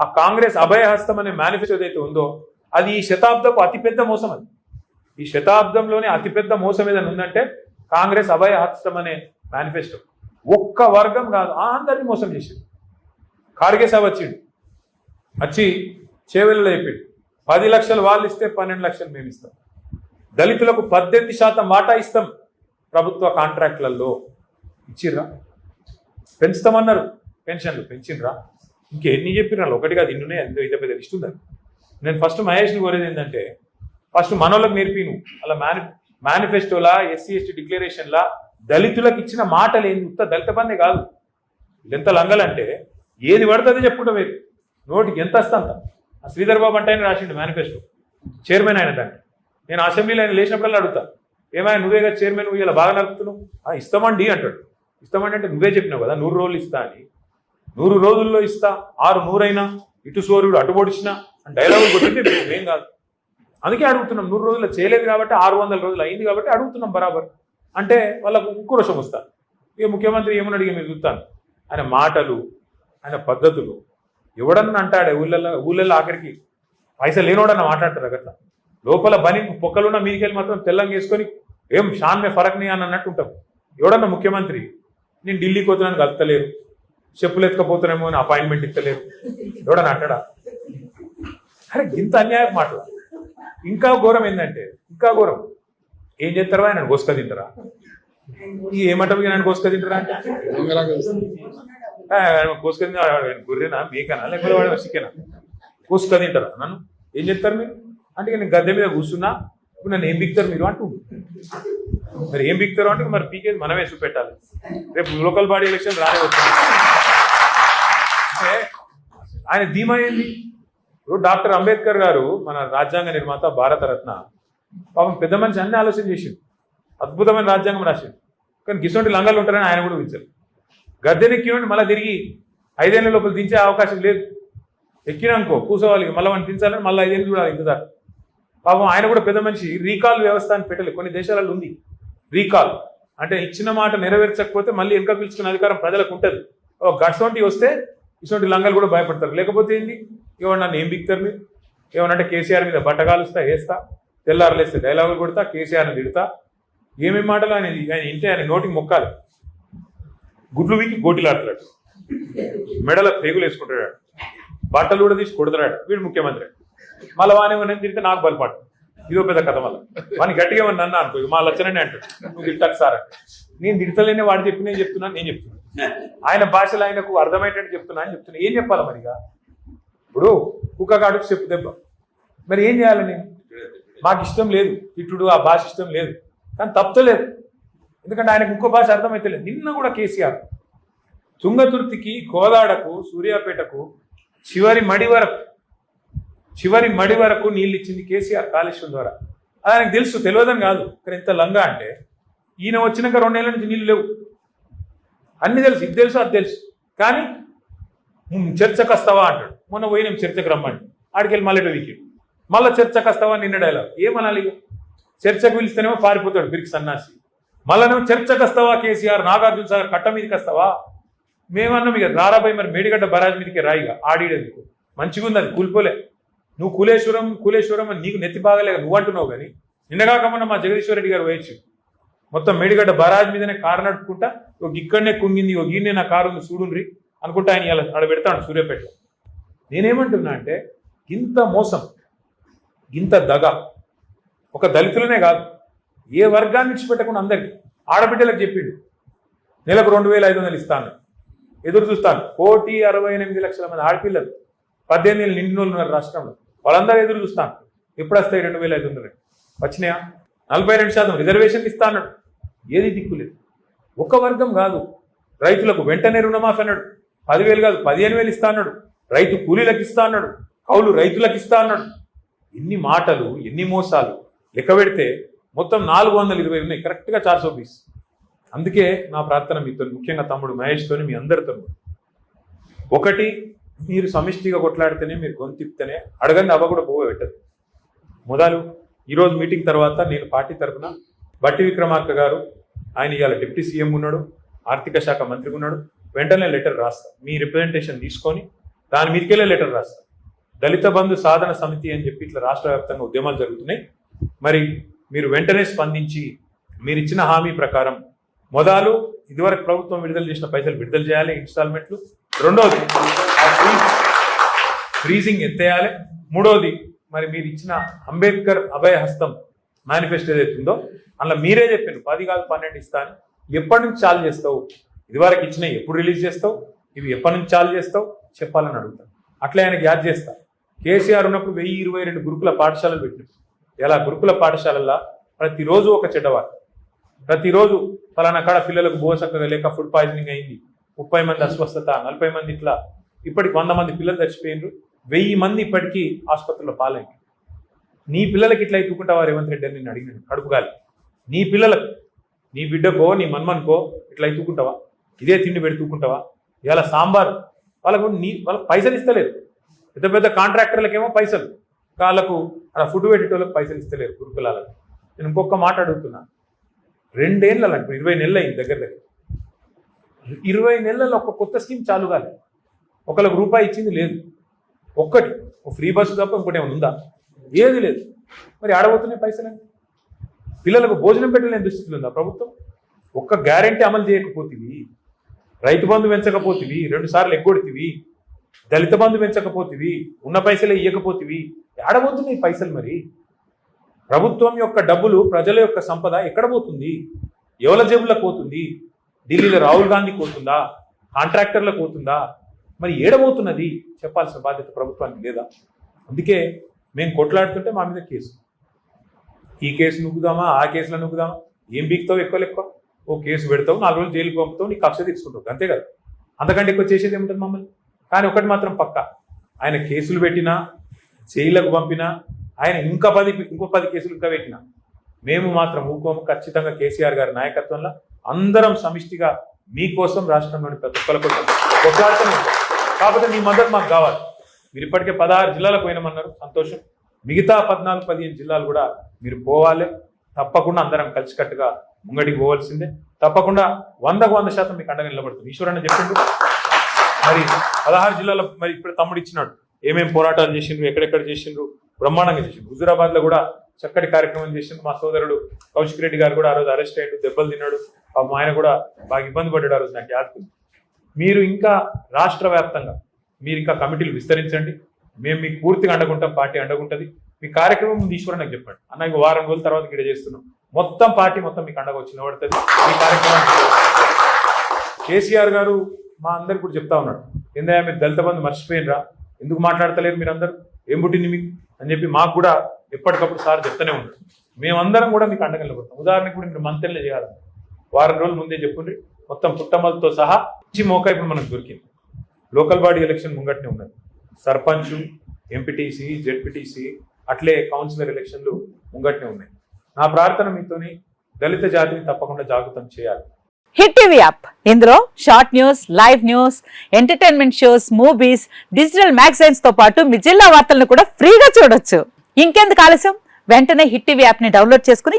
ఆ కాంగ్రెస్ అభయహస్తం అనే మేనిఫెస్టో ఏదైతే ఉందో అది ఈ శతాబ్దపు అతిపెద్ద మోసం అది. ఈ శతాబ్దంలోనే అతిపెద్ద మోసం ఏదైనా ఉందంటే కాంగ్రెస్ అభయహస్తం అనే మేనిఫెస్టో ఒక్క వర్గం కాదు ఆ అందరినీ మోసం చేసింది. ఖార్గే సాబ్ వచ్చిండు. వచ్చి చేవెళ్ళలో చెప్పిండు. పది లక్షలు వాళ్ళు ఇస్తే పన్నెండు లక్షలు మేము ఇస్తాం. దళితులకు పద్దెనిమిది శాతం వాటా ఇస్తాం ప్రభుత్వ కాంట్రాక్ట్లలో. ఇచ్చిర్రా? పెంచుతామన్నారు. పెన్షన్లు పెంచిండ్రా? ఇంకెన్ని చెప్పిన ఒకటి కాదు ఇన్నునే ఎంతో ఇదే పెద్ద లిస్ట్ ఉందని నేను ఫస్ట్ మహేష్ని కోరేది ఏంటంటే ఫస్ట్ మనోళ్ళకి నేర్పిను. అలా మేని మేనిఫెస్టోలా ఎస్సీ ఎస్టీ డిక్లరేషన్లా దళితులకు ఇచ్చిన మాటలు ఏంది? ఉత్త దళిత బందే కాదు. ఎంత లంగలంటే ఏది పడుతుంది చెప్పుకుంటా మీరు నోటికి ఎంత వస్తా అంత. ఆ శ్రీధర్ బాబు అంటే ఆయన రాసిండు మేనిఫెస్టో చైర్మన్ ఆయన దాన్ని. నేను అసెంబ్లీలో ఆయన లేచినప్పుడల్లా అడుగుతా. ఏమైనా నువ్వే కదా చైర్మన్ ఇలా బాగా నడుపుతున్నావు? ఇస్తామండి అంటాడు. ఇస్తామండి అంటే నువ్వే చెప్పినావు కదా నూరు రోజులు ఇస్తా అని. నూరు రోజుల్లో ఇస్తా ఆరు నూరైనా ఇటు సూర్యుడు అటు పొడిచినా అని డైలాగులు కొట్టింటే మేం కాదు. అందుకే అడుగుతున్నాం నూరు రోజుల్లో చేయలేదు కాబట్టి ఆరు వందల రోజులు అయింది కాబట్టి అడుగుతున్నాం బరాబర్. అంటే వాళ్ళకు ఉక్రోషం వస్తారు ఇక ముఖ్యమంత్రి ఏమని అడిగి మీరు చూస్తాను. ఆయన మాటలు ఆయన పద్ధతులు ఎవడన్నా అంటాడే ఊళ్ళల్లో ఊళ్ళల్లో ఆఖరికి పైసలు లేనోడన్నా మాట్లాడతారు అక్కడ లోపల బని పొక్కలున్న మీదికెళ్ళి మాత్రం తెల్లంగా వేసుకొని ఏం షాన్మే ఫరక్ని అని అన్నట్టు ఉంటాం. ఎవడన్నా ముఖ్యమంత్రి నేను ఢిల్లీకి పోతున్నాను కలుతలేరు చెప్పులు ఎత్తుకపోతున్నామో అని అపాయింట్మెంట్ ఇస్తలేరు. ఎవడని అంటాడా? అరే ఇంత అన్యాయం మాటలు. ఇంకా ఘోరం ఏంటంటే ఇంకా ఘోరం. ఏం చేస్తారా ఆయన? కోసుక తింటారా? ఈ ఆయన కోసుక తింటారా అంటే? కోసుక గుర్రెనా గొర్రెనా మేకనా లేకపోతే వాడు చికెనా కోసుక తింటారా? నన్ను? ఏం చెప్తారు మీరు? అంటే నేను గద్దె మీద కూర్చున్నా ఇప్పుడు నన్ను ఏం బిక్తారు మీరు అంటూ. మరి ఏం బిక్తారు అంటే మరి పీకేది మనమే చూపెట్టాలి. రేపు లోకల్ బాడీ ఎలక్షన్ రానే వచ్చింది అంటే ఆయన ధీమా ఏంది? ఇప్పుడు డాక్టర్ అంబేద్కర్ గారు మన రాజ్యాంగ నిర్మాత భారతరత్న. పాపం పెద్ద మనిషి అన్ని ఆలోచన చేసిండు. అద్భుతమైన రాజ్యాంగం రాసిండు. కానీ గిసోటి లంగాలు ఉంటారని ఆయన కూడా ఊహించారు. గద్దెనెక్కినండి మళ్ళీ తిరిగి ఐదేళ్ళ లోపల దించే అవకాశం లేదు. ఎక్కినానుకో కూర్చోవాలి మళ్ళీ వాడిని దించాలని మళ్ళీ ఐదేళ్ళు చూడాలి ఇంతదాకా పాపం ఆయన కూడా పెద్ద మనిషి రీకాల్ వ్యవస్థ అని పెట్టలేదు. కొన్ని దేశాలలో ఉంది. రీకాల్. అంటే ఇచ్చిన మాట నెరవేర్చకపోతే మళ్ళీ ఎంక పిలుచుకునే అధికారం ప్రజలకు ఉంటుంది. ఓ గట్సొంటి వస్తే ఇటువంటి లంగాలు కూడా భయపడతారు. లేకపోతే ఏంది? ఏమన్నా నన్ను ఏం బిక్తారు మీరు? ఏమన్నంటే కేసీఆర్ మీద బట్టగాలుస్తా వేస్తా తెల్లారలేస్తే డైలాగులు కొడతా కేసీఆర్ని తిడతా. ఏమేమి మాటలు ఆయన ఆయన ఇంటే ఆయన నోటికి మొక్కాలి. గుడ్లు వీకి గోటిలాడతాడు మెడల పేగులు వేసుకుంటాడు బట్టలు కూడా తీసి కొడుతున్నాడు వీడు ముఖ్యమంత్రి. మళ్ళీ వాని నేను తిరిగితే నాకు బలపాటు. ఇదో పెద్ద కథ మళ్ళీ. వాని గట్టిగా ఏమన్నా నన్ను అనుకో మా లచ్చనని అంటాడు. నువ్వు తిట్టాక సార్ అంటే. నేను తిడతలేనే వాడు చెప్పి నేను చెప్తున్నాను నేను చెప్తున్నాను ఆయన భాషలో ఆయనకు అర్థమయ్యేటట్టు చెప్తున్నా అని చెప్తున్నా. ఏం చెప్పాలి మరిగా? ఇప్పుడు కుక్క కాడుకు చెప్పు దెబ్బ. మరి ఏం చేయాలి నేను? మాకు ఇష్టం లేదు. తిట్టుడు ఆ భాష ఇష్టం లేదు. కానీ తప్పలేదు ఎందుకంటే ఆయనకు ఇంకో భాష అర్థమైతలేదు నిన్న కూడా కేసీఆర్ తుంగతుర్తికి కోదాడకు సూర్యాపేటకు చివరి మడి వరకు చివరి మడి వరకు నీళ్ళు ఇచ్చింది కేసీఆర్ కాళేశ్వరం ద్వారా. అది ఆయనకు తెలుసు తెలియదని కాదు. కానీ ఎంత లంగా అంటే ఈయన వచ్చినాక రెండేళ్ళ నుంచి నీళ్ళు లేవు. అన్ని తెలుసు ఇది తెలుసు అది తెలుసు. కానీ "ఉమ్, చర్చకు వస్తావా? అంటాడు. మొన్న పోయినాం చర్చకు రమ్మండి ఆడికెళ్ళి మళ్ళీ వీకి మళ్ళీ చర్చకు వస్తావా నిన్న డైలాగ్ ఏమనాలి చర్చకు పిలిస్తేనేమో పారిపోతాడు బిరికి సన్నాసి. మళ్ళీనేమో చర్చకు వస్తావా కేసీఆర్ నాగార్జున సాగర్ కట్ట మీదకి వస్తావా? మేమన్నాం ఇక రారాబాయి మరి మేడిగడ్డ బరాజ్ మీదకి రాయిగా ఆడిడేందుకు? మంచిగా ఉంది అది కూలిపోలే. నువ్వు కులేశ్వరం కులేశ్వరం అని నీకు నెత్తి బాగలేక నువ్వు అంటున్నావు కానీ నిన్నగాకమన్నా మా జగదీశ్వర రెడ్డి గారు వేయచ్చు మొత్తం మేడిగడ్డ బరాజ్ మీదనే కారు నడుపుకుంటా ఒక ఇక్కడనే కుంగింది ఒక ఈయనే నా కారు ఉంది చూడుండ్రి అనుకుంటా ఆయన ఇలా ఆడ పెడతాడు సూర్యాపేట. నేనేమంటున్నా అంటే ఇంత మోసం ఇంత దగ ఒక దళితులనే కాదు ఏ వర్గాన్ని విడిచిపెట్టకుండా అందరికి ఆడబిడ్డలకు చెప్పిండు. నెలకు రెండు వేల ఐదు వందలు ఇస్తాను ఎదురు చూస్తాను కోటి అరవై ఎనిమిది లక్షల మంది ఆడపిల్లలు పద్దెనిమిది నిండినోళ్ళు ఉన్నారు రాష్ట్రంలో. వాళ్ళందరూ ఎదురు చూస్తాను ఎప్పుడు వస్తాయి రెండు వేల ఐదు వందలు? వచ్చినాయా? నలభై రెండు శాతం రిజర్వేషన్ ఇస్తా అన్నాడు ఏది దిక్కులేదు ఒక వర్గం కాదు. రైతులకు వెంటనే రుణమాఫీ అన్నాడు. పదివేలు కాదు పదిహేను వేలు ఇస్తా అన్నాడు రైతు కూలీలకు ఇస్తా అన్నాడు కౌలు రైతులకు ఇస్తా అన్నాడు ఎన్ని మాటలు ఎన్ని మోసాలు. లెక్క పెడితే మొత్తం నాలుగు వందల ఇరవై ఉన్నాయి. కరెక్ట్గా చార్సో పీస్ అందుకే నా ప్రార్థన మీతో. ముఖ్యంగా తమ్ముడు మహేష్తోని మీ అందరితో. ఒకటి మీరు సమిష్టిగా కొట్లాడితేనే మీరు గొంతిప్తేనే అడగండి అవ్వ కూడా పోవ పెట్టదు. మొదలు ఈరోజు మీటింగ్ తర్వాత నేను పార్టీ తరఫున బట్టి విక్రమార్క గారు ఆయన ఇవాళ డిప్యూటీ సీఎం ఉన్నాడు ఆర్థిక శాఖ మంత్రి ఉన్నాడు వెంటనే లెటర్ రాస్తా. మీ రిప్రజెంటేషన్ తీసుకొని దాని మీదకెళ్ళే లెటర్ రాస్తాను దళిత బంధు సాధన సమితి అని చెప్పి ఇట్లా రాష్ట్ర వ్యాప్తంగా ఉద్యమాలు జరుగుతున్నాయి. మరి మీరు వెంటనే స్పందించి మీరు ఇచ్చిన హామీ ప్రకారం మొదలు ఇదివరకు ప్రభుత్వం విడుదల చేసిన పైసలు విడుదల చేయాలి ఇన్స్టాల్మెంట్లు. రెండోది ఫ్రీజింగ్ ఎత్తేయాలి. మూడోది మరి మీరు ఇచ్చిన అంబేద్కర్ అభయ హస్తం మేనిఫెస్టో ఏదైతే ఉందో అందులో మీరే చెప్పారు పది కాదు పన్నెండు ఇస్తాను ఎప్పటి నుంచి చాలు చేస్తావు? ఇదివరకు ఇచ్చిన ఎప్పుడు రిలీజ్ చేస్తావు? ఇవి ఎప్పటి నుంచి చాలు చేస్తావు? చెప్పాలని అడుగుతాను. అట్లా ఆయనకి యాద్ చేస్తా. కేసీఆర్ ఉన్నప్పుడు వెయ్యి ఇరవై రెండు గురుకుల పాఠశాలలు పెట్టినారు. ఎలా? గురుకుల పాఠశాలల్లో ప్రతిరోజు ఒక చెడ్డవారు ప్రతిరోజు ఫలానా కాడ పిల్లలకు బోసక్కగా లేక ఫుడ్ పాయిజనింగ్ అయింది. ముప్పై మంది అస్వస్థత నలభై మంది ఇట్లా. ఇప్పటికి వంద మంది పిల్లలు చచ్చిపోయినారు వెయ్యి మంది ఇప్పటికీ ఆసుపత్రిలో పాలైంది నీ పిల్లలకి ఇట్లా ఎత్తుకుంటావా రేవంత్ రెడ్డి అని నేను అడిగినాను. కడుపుగాలి నీ పిల్లలకు నీ బిడ్డకో నీ మన్మన్కో ఇట్లా ఎత్తుకుంటావా? ఇదే తిండి పెడుతుకుంటావా ఇవాళ సాంబార్. వాళ్ళకు నీ వాళ్ళకి పైసలు ఇస్తలేదు పెద్ద పెద్ద కాంట్రాక్టర్లకేమో పైసలు. వాళ్ళకు అలా ఫుడ్ పెట్టేటోళ్ళకి పైసలు ఇస్తలేరు గురుకులాలకు. నేను ఇంకొక మాట అడుగుతున్నా. రెండేళ్ళ ఇప్పుడు ఇరవై నెలలు అయింది దగ్గర దగ్గర. ఇరవై నెలల్లో ఒక కొత్త స్కీమ్ చాలు కాలేదు. ఒకళ్ళకి రూపాయి ఇచ్చింది లేదు. ఒక్కటి. ఒక ఫ్రీ బస్సు తప్ప ఇంకోటి ఏమైనా ఉందా? ఏది లేదు. మరి ఆడబోతున్నాయి పైసలని పిల్లలకు భోజనం పెట్టలేని దుస్థితులు ఉందా ప్రభుత్వం? ఒక్క గ్యారెంటీ అమలు చేయకపోతుంది రైతు బంధు పెంచకపోతివి. రెండు సార్లు ఎగ్గొడితివి. దళిత బంధు పెంచకపోతివి. ఉన్న పైసలే ఇవ్వకపోతివి ఆడబోతున్నాయి పైసలు మరి. ప్రభుత్వం యొక్క డబ్బులు ప్రజల యొక్క సంపద ఎక్కడ పోతుంది? ఎవల జేబులకు పోతుంది? ఢిల్లీలో రాహుల్ గాంధీ పోతుందా? కాంట్రాక్టర్లకు పోతుందా? మరి ఏడబోతున్నది చెప్పాల్సిన బాధ్యత ప్రభుత్వానికి లేదా? అందుకే మేము కొట్లాడుతుంటే మా మీద కేసు. ఈ కేసు నొక్కుదామా ఆ కేసులో నొక్కుదామా ఏం బీక్తావు ఎక్కువ ఎక్కువ ఓ కేసు పెడతావు నాలుగు రోజులు జైలుకి పంపుతావు నీ కక్ష తీసుకుంటావు. అంతే కదా? అంతకంటే ఎక్కువ చేసేది ఏముంటుంది మమ్మల్ని? కానీ ఒకటి మాత్రం పక్క. ఆయన కేసులు పెట్టినా జైలుకు పంపినా ఆయన ఇంకా పది ఇంకో పది కేసులు ఇంకా పెట్టినా మేము మాత్రం ఊకోము. ఖచ్చితంగా కేసీఆర్ గారి నాయకత్వంలో అందరం సమిష్టిగా మీకోసం రాష్ట్రంలోని ప్రతి ఒక్కరి కోసం కొట్లాడుతూనే కాకపోతే మీ మద్దతు మాకు కావాలి. మీరు ఇప్పటికే పదహారు జిల్లాలకు పోయినామన్నారు. సంతోషం. మిగతా పద్నాలుగు పదిహేను జిల్లాలు కూడా మీరు పోవాలి. తప్పకుండా అందరం కలిసికట్టుగా ముంగడికి పోవాల్సిందే. తప్పకుండా వందకు వంద శాతం మీకు అండగా నిలబడుతుంది. ఈశ్వరన్న చెప్పిండు. మరి పదహారు జిల్లాల మరి ఇప్పుడు తమ్ముడు ఇచ్చినాడు. ఏమేమి పోరాటాలు చేసిండ్రు ఎక్కడెక్కడ చేసిండ్రు బ్రహ్మాండంగా చేసిండ్రు. హుజురాబాద్లో కూడా చక్కటి కార్యక్రమం చేసిండ్రు మా సోదరుడు కౌశిక్ రెడ్డి గారు కూడా ఆ రోజు అరెస్ట్ అయ్యాడు దెబ్బలు తిన్నాడు. మా ఆయన కూడా బాగా ఇబ్బంది పడ్డాడు ఆ రోజు నాకు యాద్ మీరు ఇంకా రాష్ట్ర వ్యాప్తంగా మీరు ఇంకా కమిటీలు విస్తరించండి. మేము మీకు పూర్తిగా అండగుంటాం పార్టీ అండగుంటుంది. మీ కార్యక్రమం ముందు నాకు చెప్పండి. అన్న ఇంకో వారం రోజుల తర్వాత గిడ చేస్తున్నాం. మొత్తం పార్టీ మొత్తం మీకు అండగా వచ్చి నిలబడుతుంది మీ కార్యక్రమం కేసీఆర్ గారు మా అందరికి కూడా చెప్తా ఉన్నాడు. ఎందుకంటే మీరు దళిత బంధు మర్చిపోయినరా? ఎందుకు మాట్లాడతలేరు మీరందరూ? ఏం పుట్టింది మీకు? అని చెప్పి మాకు కూడా ఎప్పటికప్పుడు సార్ చెప్తూనే ఉంటారు మేమందరం కూడా మీకు అండగా నిలబడతాం. ఉదాహరణకు కూడా మీరు మంత్రులే చేయాలన్నారు వారం రోజుల ముందే చెప్పుండ్రి. మొత్తం పుట్టమలతో సహా మంచి మోకా ఇప్పుడు మనకు దొరికింది. లోకల్ బాడీ ఎలక్షన్ ముంగట్నే ఉన్నది. సర్పంచ్ ఎంపీటీసీ జెడ్పీటీసీ అట్లే కౌన్సిలర్ ఎలక్షన్లు ముంగట్నే ఉన్నాయి. నా ప్రార్థన మీతోని దళిత జాతిని తప్పకుండా జాగృతం చేయాలి. Hit TV app. ఇందులో short news live news entertainment shows movies digital మ్యాగజైన్స్తో పాటు మీ జిల్లా వార్తలను కూడా ఫ్రీగా చూడొచ్చు. ఇంకెందుకు ఆలస్యం? వెంటనే హిట్ టీవీ యాప్ని డౌన్లోడ్ చేసుకుని